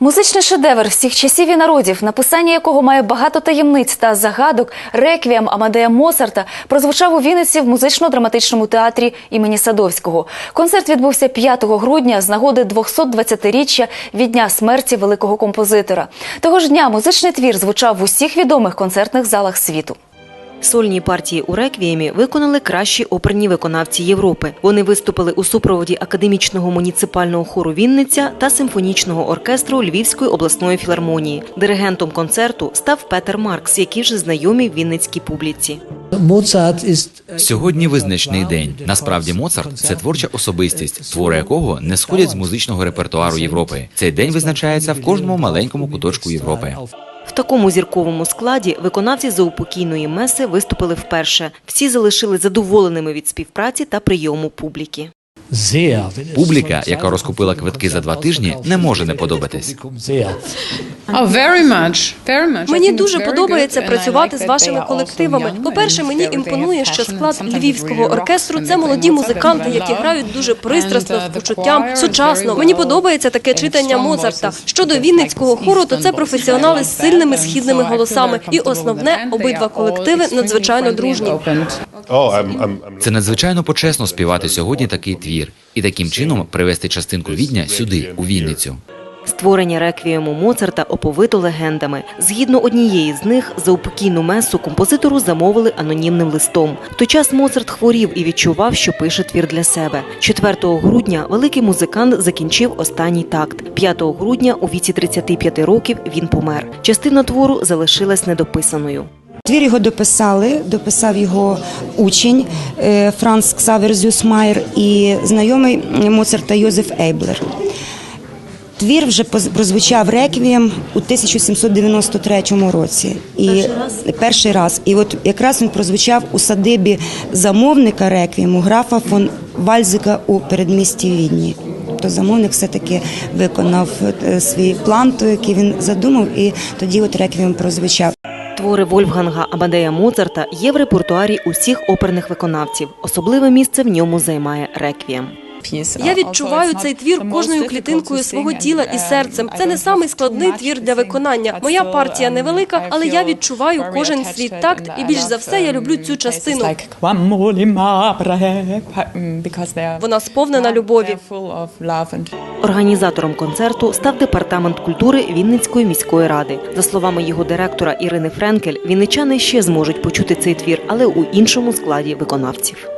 Музичний шедевр всіх часів і народів, написання якого має багато таємниць та загадок, реквієм Амадея Моцарта прозвучав у Вінниці в музично-драматичному театрі імені Садовського. Концерт відбувся 5 грудня з нагоди 220-річчя від дня смерті великого композитора. Того ж дня музичний твір звучав в усіх відомих концертних залах світу. Сольні партії у реквіємі виконали кращі оперні виконавці Європи. Вони виступили у супроводі академічного муніципального хору Вінниця та симфонічного оркестру Львівської обласної філармонії. Диригентом концерту став Петер Маркс, який вже знайомі в вінницькій публіці. Ist Сьогодні визначний день. Насправді Моцарт це творча особистість, твори якого не сходять з музичного репертуару Європи. Цей день визначається в кожному маленькому куточку Європи. В такому зірковому складі виконавці заупокійної меси виступили вперше. Всі залишили задоволеними від співпраці та прийому публіки. Публіка, яка розкупила квитки за два тижні, не може не подобатись. Oh, very much. Very much. I Мені дуже подобається працювати з вашими колективами. По-перше, мені імпонує, що склад львівського оркестру це молоді музиканти, які грають дуже пристрасно, з почуттям, сучасно. Мені подобається таке читання Моцарта. Щодо вінницького хору, то це професіонали з сильними східними голосами. І основне, обидва колективи надзвичайно дружні. I'm, I'm, I'm Це надзвичайно почесно співати сьогодні такий твір і таким чином привести частинку відня сюди, у Вінницю. Створення реквієму Моцарта оповито легендами. Згідно однієї з них, за упокійну месу композитору замовили анонімним листом. В той час Моцарт хворів і відчував, що пише твір для себе. 4 грудня великий музикант закінчив останній такт. 5 грудня у віці 35 років він помер. Частина твору залишилась недописаною. Твір його дописали, дописав його учень е, Франц Ксавер Зюсмайер і знайомий Моцарта Йозеф Ейблер. Твір вже прозвучав реквієм у 1793 році. І перший раз? перший раз. І от якраз він прозвучав у садибі замовника реквієму графа фон Вальзика у передмісті Відні. То замовник все-таки виконав е, свій план, той, який він задумав, і тоді от реквієм прозвучав. Твори Вольфганга Абадея Моцарта є в репертуарі усіх оперних виконавців. Особливе місце в ньому займає реквієм. Я відчуваю цей твір кожною клітинкою свого тіла і серцем. Це не самий складний твір для виконання. Моя партія невелика, але я відчуваю кожен свій такт, і більш за все я люблю цю частину. Вона сповнена любові. Організатором концерту став департамент культури Вінницької міської ради. За словами його директора Ірини Френкель, вінничани ще зможуть почути цей твір, але у іншому складі виконавців.